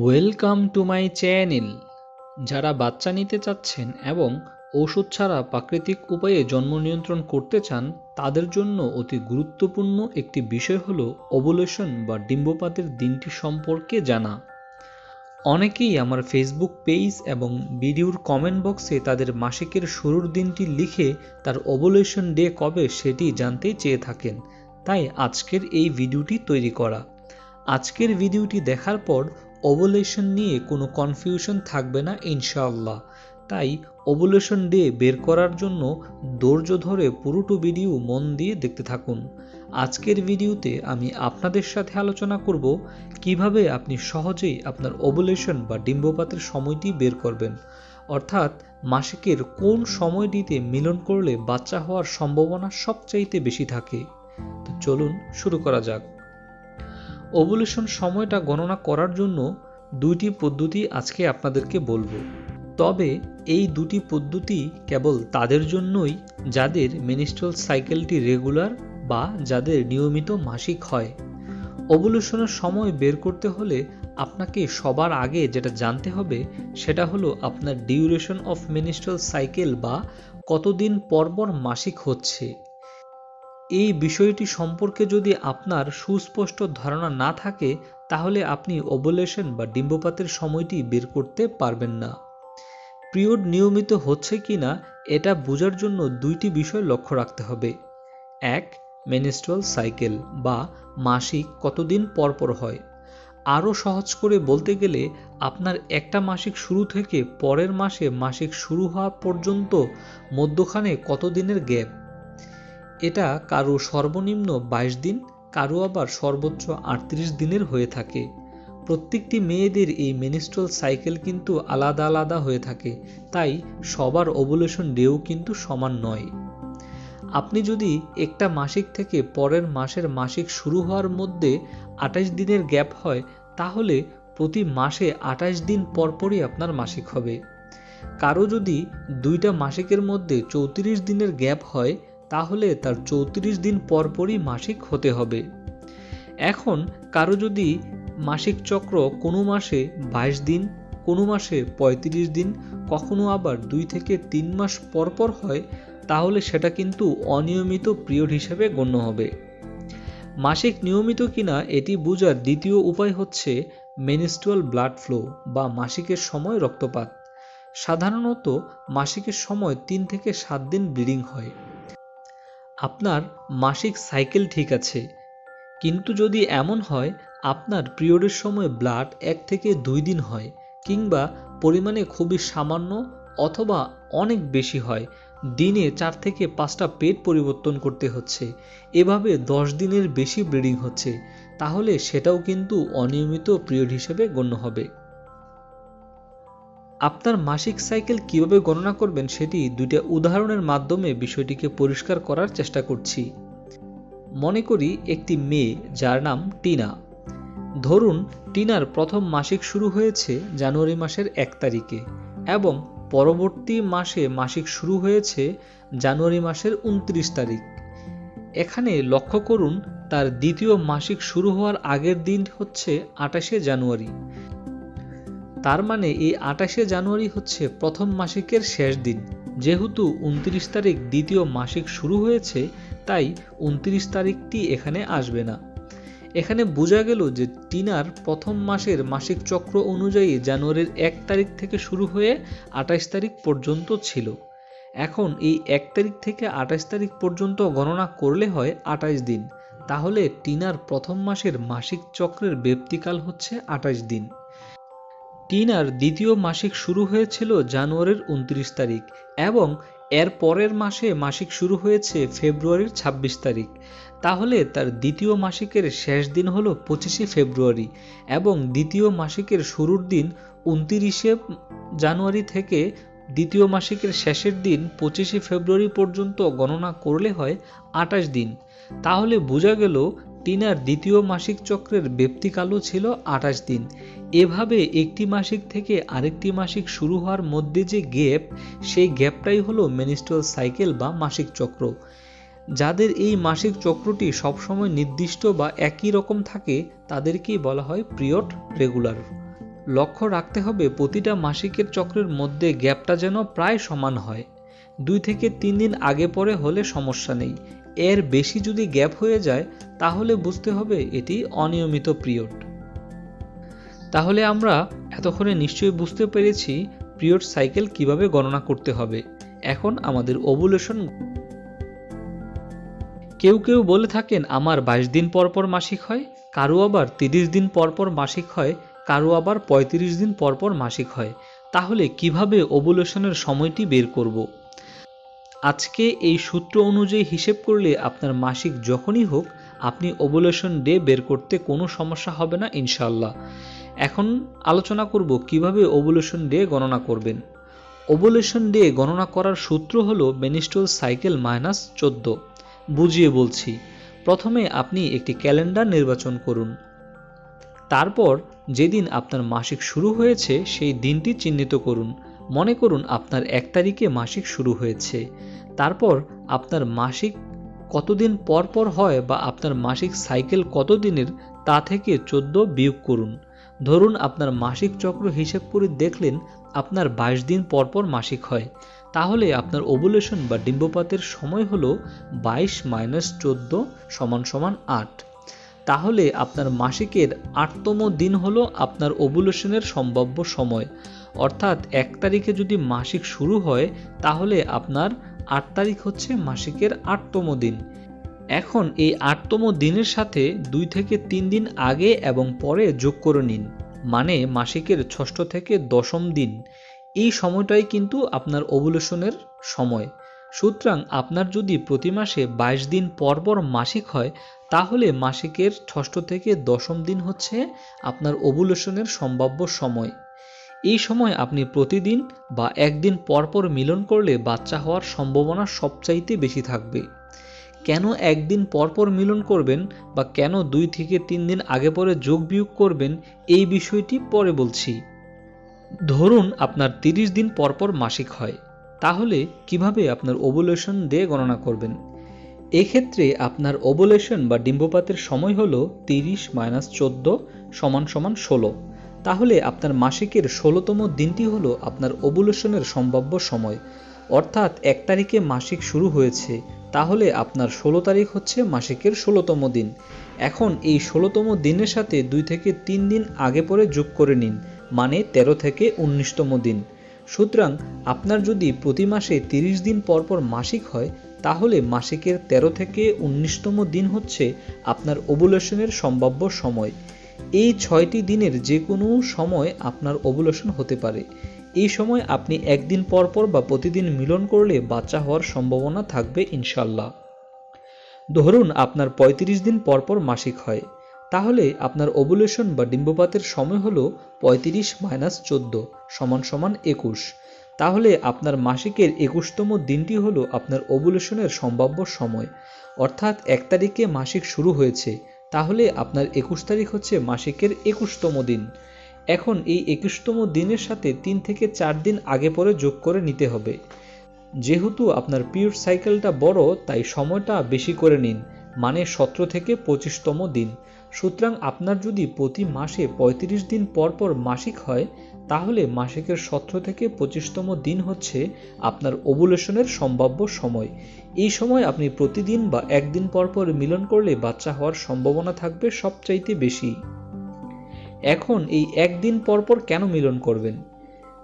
Welcome to my channel যারা বাচ্চা নিতে চাচ্ছেন এবং ওষুধ ছাড়া প্রাকৃতিক উপায়ে জন্ম নিয়ন্ত্রণ করতে চান, তাদের জন্য অতি গুরুত্বপূর্ণ একটি বিষয় হল ওভুলেশন বা ডিম্বপাতের দিনটি সম্পর্কে জানা। অনেকেই আমার ফেসবুক পেজ এবং ভিডিওর কমেন্ট বক্সে তাদের মাসিকের শুরুর দিনটি লিখে তার ওভুলেশন ডে কবে সেটি জানতে চেয়ে থাকেন। তাই আজকের এই ভিডিওটি তৈরি করা। আজকের ভিডিওটি দেখার পর ওভুলেশন নিয়ে কোনো কনফিউশন থাকবে না, ইনশাআল্লাহ। তাই ওভুলেশন ডে বের করার জন্য ধৈর্য ধরে পুরোটো ভিডিও মন দিয়ে দেখতে থাকুন। আজকের ভিডিওতে আমি আপনাদের সাথে আলোচনা করব কীভাবে আপনি সহজেই আপনার ওভুলেশন বা ডিম্বপাতের সময়টি বের করবেন। অর্থাৎ মাসিকের কোন সময়টিতে মিলন করলে বাচ্চা হওয়ার সম্ভাবনা সবচাইতে বেশি থাকে। তো চলুন শুরু করা যাক। ওভুলেশন সময়টা গণনা করার জন্য দুইটি পদ্ধতি আজকে আপনাদেরকে বলব। তবে এই দুটি পদ্ধতি কেবল তাদের জন্যই যাদের মেনিস্ট্রাল সাইকেলটি রেগুলার বা যাদের নিয়মিত মাসিক হয়। ওভুলেশনের সময় বের করতে হলে আপনাকে সবার আগে যেটা জানতে হবে সেটা হলো আপনার ডিউরেশন অফ মেনিস্ট্রাল সাইকেল বা কতদিন পরপর মাসিক হচ্ছে। এই বিষয়টি সম্পর্কে যদি আপনার সুস্পষ্ট ধারণা না থাকে, তাহলে আপনি ওভুলেশন বা ডিম্বপাতের সময়টি বের করতে পারবেন না। পিরিয়ড নিয়মিত হচ্ছে কি না, এটা বোঝার জন্য দুইটি বিষয় লক্ষ্য রাখতে হবে। এক মেনিস্ট্রাল সাইকেল বা মাসিক কতদিন পরপর হয়। আরও সহজ করে বলতে গেলে, আপনার একটা মাসিক শুরু থেকে পরের মাসে মাসিক শুরু হওয়া পর্যন্ত মধ্যখানে কতদিনের গ্যাপ? এটা কারও সর্বনিম্ন বাইশ দিন কারও আবার সর্বোচ্চ আটত্রিশ দিনের হয়ে থাকে। প্রত্যেকটি মেয়েদের এই মেনিস্ট্রাল সাইকেল কিন্তু আলাদা আলাদা হয়ে থাকে, তাই সবার ওভুলেশন ডেও কিন্তু সমান নয়। আপনি যদি একটা মাসিক থেকে পরের মাসের মাসিক শুরু হওয়ার মধ্যে আঠাশ দিনের গ্যাপ হয়, তাহলে প্রতি মাসে আঠাশ দিন পরপরই আপনার মাসিক হবে। কারও যদি দুইটা মাসিকের মধ্যে চৌত্রিশ দিনের গ্যাপ হয় তাহলে তার চৌত্রিশ দিন পরপরই মাসিক হতে হবে। এখন কারও যদি মাসিক চক্র কোনো মাসে বাইশ দিন, কোনো মাসে ৩৫ দিন, কখনো আবার দুই থেকে তিন মাস পরপর হয়, তাহলে সেটা কিন্তু অনিয়মিত পিরিয়ড হিসেবে গণ্য হবে। মাসিক নিয়মিত কিনা এটি বোঝার দ্বিতীয় উপায় হচ্ছে মেনিস্টুয়াল ব্লাড ফ্লো বা মাসিকের সময় রক্তপাত। সাধারণত মাসিকের সময় তিন থেকে সাত দিন ব্লিডিং হয়। আপনার মাসিক সাইকেল ঠিক আছে। কিন্তু যদি এমন হয়, আপনার পিরিয়ডের সময় ব্লাড এক থেকে দুই দিন হয়, কিংবা পরিমাণে খুবই সামান্য অথবা অনেক বেশি হয়, দিনে চার থেকে পাঁচটা পেট পরিবর্তন করতে হচ্ছে। এভাবে দশ দিনের বেশি ব্লিডিং হচ্ছে, তাহলে সেটাও কিন্তু অনিয়মিত পিরিয়ড হিসেবে গণ্য হবে। আপনার মাসিক সাইকেল কীভাবে গণনা করবেন সেটি দুইটা উদাহরণের মাধ্যমে বিষয়টিকে পরিষ্কার করার চেষ্টা করছি। মনে করি একটি মেয়ে, যার নাম টিনা। ধরুন, টিনার প্রথম মাসিক শুরু হয়েছে জানুয়ারি মাসের এক তারিখে এবং পরবর্তী মাসে মাসিক শুরু হয়েছে জানুয়ারি মাসের উনত্রিশ তারিখ। এখানে লক্ষ্য করুন, তার দ্বিতীয় মাসিক শুরু হওয়ার আগের দিন হচ্ছে আঠাশে জানুয়ারি। তার মানে এই আঠাশে জানুয়ারি হচ্ছে প্রথম মাসিকের শেষ দিন। যেহেতু উনত্রিশ তারিখ দ্বিতীয় মাসিক শুরু হয়েছে, তাই উনত্রিশ তারিখটি এখানে আসবে না। এখানে বোঝা গেল যে টিনার প্রথম মাসের মাসিক চক্র অনুযায়ী জানুয়ারির এক তারিখ থেকে শুরু হয়ে আঠাশ তারিখ পর্যন্ত ছিল। এখন এই এক তারিখ থেকে আঠাশ তারিখ পর্যন্ত গণনা করলে হয় আঠাশ দিন। তাহলে টিনার প্রথম মাসের মাসিক চক্রের ব্যক্তিকাল হচ্ছে আঠাশ দিন। টিনার দ্বিতীয় মাসিক শুরু হয়েছিল জানুয়ারির উনত্রিশ তারিখ এবং এর পরের মাসে মাসিক শুরু হয়েছে ফেব্রুয়ারির ২৬ তারিখ। তাহলে তার দ্বিতীয় মাসিকের শেষ দিন হলো পঁচিশে ফেব্রুয়ারি এবং দ্বিতীয় মাসিকের শুরুর দিন উনতিরিশে জানুয়ারি থেকে দ্বিতীয় মাসিকের শেষের দিন পঁচিশে ফেব্রুয়ারি পর্যন্ত গণনা করলে হয় আটাশ দিন। তাহলে বোঝা গেল টিনার দ্বিতীয় মাসিক চক্রের ব্যক্তিকালও ছিল আঠাশ দিন। এভাবে একটি মাসিক থেকে আরেকটি মাসিক শুরু হওয়ার মধ্যে যে গ্যাপ, সেই গ্যাপটাই হলো মেনিস্ট্রাল সাইকেল বা মাসিক চক্র। যাদের এই মাসিক চক্রটি সবসময় নির্দিষ্ট বা একই রকম থাকে, তাদেরকেই বলা হয় পিরিয়ড রেগুলার। লক্ষ্য রাখতে হবে প্রতিটা মাসিকের চক্রের মধ্যে গ্যাপটা যেন প্রায় সমান হয়। দুই থেকে তিন দিন আগে পরে হলে সমস্যা নেই। এর বেশি যদি গ্যাপ হয়ে যায়, তাহলে বুঝতে হবে এটি অনিয়মিত পিরিয়ড। তাহলে আমরা এতক্ষণে নিশ্চয়ই বুঝতে পেরেছি পিরিয়ড সাইকেল কীভাবে গণনা করতে হবে। এখন আমাদের ওভুলেশন কেউ কেউ বলে থাকেন, আমার বাইশ দিন পর পর মাসিক হয়। কারও আবার তিরিশ দিন পর পর মাসিক হয় কারও আবার পঁয়ত্রিশ দিন পর পর মাসিক হয়। তাহলে কীভাবে ওভুলেশনের সময়টি বের করব? আজকে এই সূত্র অনুযায়ী হিসেব করলে আপনার মাসিক যখনই হোক, আপনি ওভুলেশন ডে বের করতে কোনো সমস্যা হবে না ইনশাল্লাহ এখন আলোচনা করব কীভাবে ওভুলেশন ডে গণনা করবেন। ওভুলেশন ডে গণনা করার সূত্র হলো বেনিস্টল সাইকেল মাইনাস চোদ্দ। বুঝিয়ে বলছি, প্রথমে আপনি একটি ক্যালেন্ডার নির্বাচন করুন। তারপর যেদিন আপনার মাসিক শুরু হয়েছে সেই দিনটি চিহ্নিত করুন। মনে করুন আপনার এক তারিখে মাসিক শুরু হয়েছে। তারপর আপনার মাসিক কতদিন পর পর হয় বা আপনার মাসিক সাইকেল কত দিনের তা থেকে চোদ্দ বিয়োগ করুন। ধরুন আপনার মাসিক চক্র হিসেব করে দেখলেন আপনার বাইশ দিন পর পর মাসিক হয়। তাহলে আপনার ওভুলেশন বা ডিম্বপাতের সময় হলো বাইশ মাইনাস চোদ্দ সমান সমান আট। তাহলে আপনার মাসিকের আটতম দিন হলো আপনার ওভুলেশনের সম্ভাব্য সময়। অর্থাৎ এক তারিখে যদি মাসিক শুরু হয়, তাহলে আপনার আট তারিখ হচ্ছে মাসিকের আটতম দিন। এখন এই আটতম দিনের সাথে দুই থেকে তিন দিন আগে এবং পরে যোগ করে নিন মানে মাসিকের ষষ্ঠ থেকে দশম দিন। এই সময়টাই কিন্তু আপনার ওভুলেশনের সময়। সুতরাং আপনার যদি প্রতি মাসে বাইশ দিন পর পর মাসিক হয়, তাহলে মাসিকের ষষ্ঠ থেকে দশম দিন হচ্ছে আপনার ওভুলেশনের সম্ভাব্য সময়। এই সময় আপনি প্রতিদিন বা একদিন পরপর মিলন করলে বাচ্চা হওয়ার সম্ভাবনা সবচাইতে বেশি থাকবে। কেন একদিন পরপর মিলন করবেন বা কেন দুই থেকে তিন দিন আগে পরে যোগ বিয়োগ করবেন, এই বিষয়টি পরে বলছি। ধরুন আপনার তিরিশ দিন পরপর মাসিক হয়, তাহলে কীভাবে আপনার ওভুলেশন ডে গণনা করবেন? এক্ষেত্রে আপনার ওভুলেশন বা ডিম্বপাতের সময় হলো তিরিশ মাইনাস চোদ্দ সমান সমান ষোলো। তাহলে আপনার মাসিকের ষোলোতম দিনটি হলো আপনার ওভুলেশনের সম্ভাব্য সময়। অর্থাৎ এক তারিখে মাসিক শুরু হয়েছে তাহলে আপনার ষোলো তারিখ হচ্ছে মাসিকের ষোলোতম দিন। এখন এই ষোলোতম দিনের সাথে দুই থেকে তিন দিন আগে পরে যোগ করে নিন মানে ১৩ থেকে উনিশতম দিন। সুতরাং আপনার যদি প্রতি মাসে তিরিশ দিন পর পর মাসিক হয়, তাহলে মাসিকের ১৩ থেকে উনিশতম দিন হচ্ছে আপনার ওভুলেশনের সম্ভাব্য সময়। এই ছয়টি দিনের যে কোনো সময় আপনার ওভুলেশন হতে পারে। এই সময় আপনি একদিন পর পর বা প্রতিদিন মিলন করলে বাচ্চা হওয়ার সম্ভাবনা থাকবে ইনশাল্লাহ ধরুন আপনার ৩৫ দিন পর পর মাসিক হয়, তাহলে আপনার ওভুলেশন বা ডিম্বপাতের সময় হলো পঁয়ত্রিশ মাইনাস চোদ্দ সমান সমান একুশ। তাহলে আপনার মাসিকের একুশতম দিনটি হলো আপনার ওভুলেশনের সম্ভাব্য সময়। অর্থাৎ এক তারিখে মাসিক শুরু হয়েছে, তাহলে আপনার একুশ তারিখ হচ্ছে মাসিকের একুশতম দিন। এখন এই একুশতম দিনের সাথে তিন থেকে চার দিন আগে পরে যোগ করে নিতে হবে। যেহেতু আপনার পিরিয়ড সাইকেলটা বড়, তাই সময়টা বেশি করে নিন মানে সতেরো থেকে পঁচিশতম দিন। সুতরাং আপনার যদি প্রতি মাসে ৩৫ দিন পর পর মাসিক হয়, তাহলে মাসিকের সতেরো থেকে পঁচিশতম দিন হচ্ছে আপনার ওভুলেশনের সম্ভাব্য সময়। এই সময় আপনি প্রতিদিন বা একদিন পর পর মিলন করলে বাচ্চা হওয়ার সম্ভাবনা থাকবে সবচাইতে বেশি। এখন এই একদিন পর পর কেন মিলন করবেন?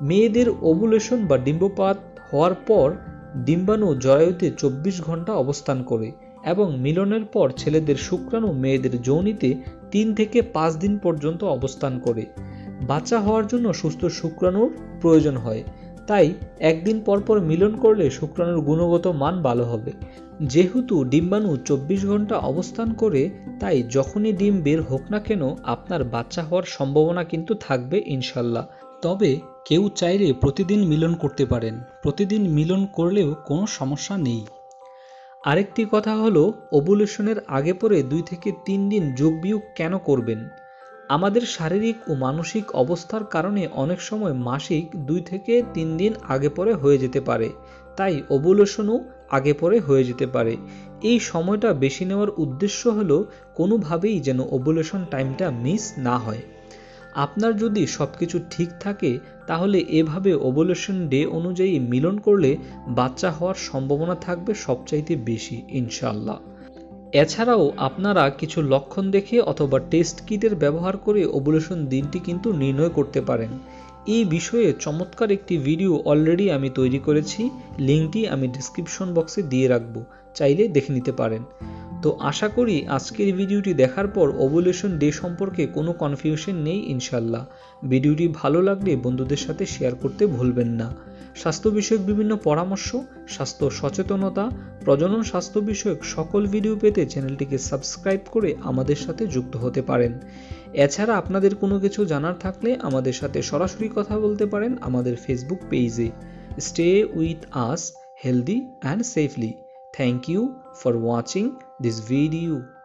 মেয়েদের ওভুলেশন বা ডিম্বপাত হওয়ার পর ডিম্বাণু জরায়ুতে চব্বিশ ঘণ্টা অবস্থান করে এবং মিলনের পর ছেলেদের শুক্রাণু মেয়েদের যৌনিতে তিন থেকে পাঁচ দিন পর্যন্ত অবস্থান করে। বাচ্চা হওয়ার জন্য সুস্থ শুক্রাণুর প্রয়োজন হয়। তাই একদিন পরপর মিলন করলে শুক্রাণুর গুণগত মান ভালো হবে। যেহেতু ডিম্বাণু চব্বিশ ঘণ্টা অবস্থান করে, তাই যখনই ডিম বের হোক না কেন আপনার বাচ্চা হওয়ার সম্ভাবনা কিন্তু থাকবে ইনশাল্লাহ। তবে কেউ চাইলে প্রতিদিন মিলন করতে পারেন। প্রতিদিন মিলন করলেও কোনো সমস্যা নেই। আরেকটি কথা হলো ওভুলেশনের আগে পরে দুই থেকে তিন দিন যোগ বিয়োগ কেন করবেন? আমাদের শারীরিক ও মানসিক অবস্থার কারণে অনেক সময় মাসিক দুই থেকে তিন দিন আগে পরে হয়ে যেতে পারে। তাই ওভুলেশনও আগে পরে হয়ে যেতে পারে। এই সময়টা বেশি নেওয়ার উদ্দেশ্য হলো কোনোভাবেই যেন ওভুলেশন টাইমটা মিস না হয়। আপনার যদি সব কিছু ঠিক থাকে, তাহলে এভাবে ওভুলেশন ডে অনুযায়ী মিলন করলে বাচ্চা হওয়ার সম্ভাবনা থাকবে সবচাইতে বেশি ইনশাল্লাহ এছাড়াও আপনারা কিছু লক্ষণ দেখে অথবা টেস্ট কিটের ব্যবহার করে ওভুলেশন দিনটি কিন্তু নির্ণয় করতে পারেন। এই বিষয়ে চমৎকার একটি ভিডিও অলরেডি আমি তৈরি করেছি লিঙ্কটি আমি ডিসক্রিপশন বক্সে দিয়ে রাখব, চাইলে দেখে নিতে পারেন। তো আশা করি আজকের ভিডিওটি দেখার পর ওভুলেশন ডে সম্পর্কে কোনো কনফিউশন নেই, ইনশাল্লাহ। ভিডিওটি ভালো লাগলে বন্ধুদের সাথে শেয়ার করতে ভুলবেন না। স্বাস্থ্য বিষয়ক বিভিন্ন পরামর্শ, স্বাস্থ্য সচেতনতা, প্রজনন স্বাস্থ্য বিষয়ক সকল ভিডিও পেতে চ্যানেলটিকে সাবস্ক্রাইব করে আমাদের সাথে যুক্ত হতে পারেন। এছাড়া আপনাদের কোনো কিছু জানার থাকলে আমাদের সাথে সরাসরি কথা বলতে পারেন আমাদের ফেসবুক পেজে stay with us healthy and safely thank you for watching this video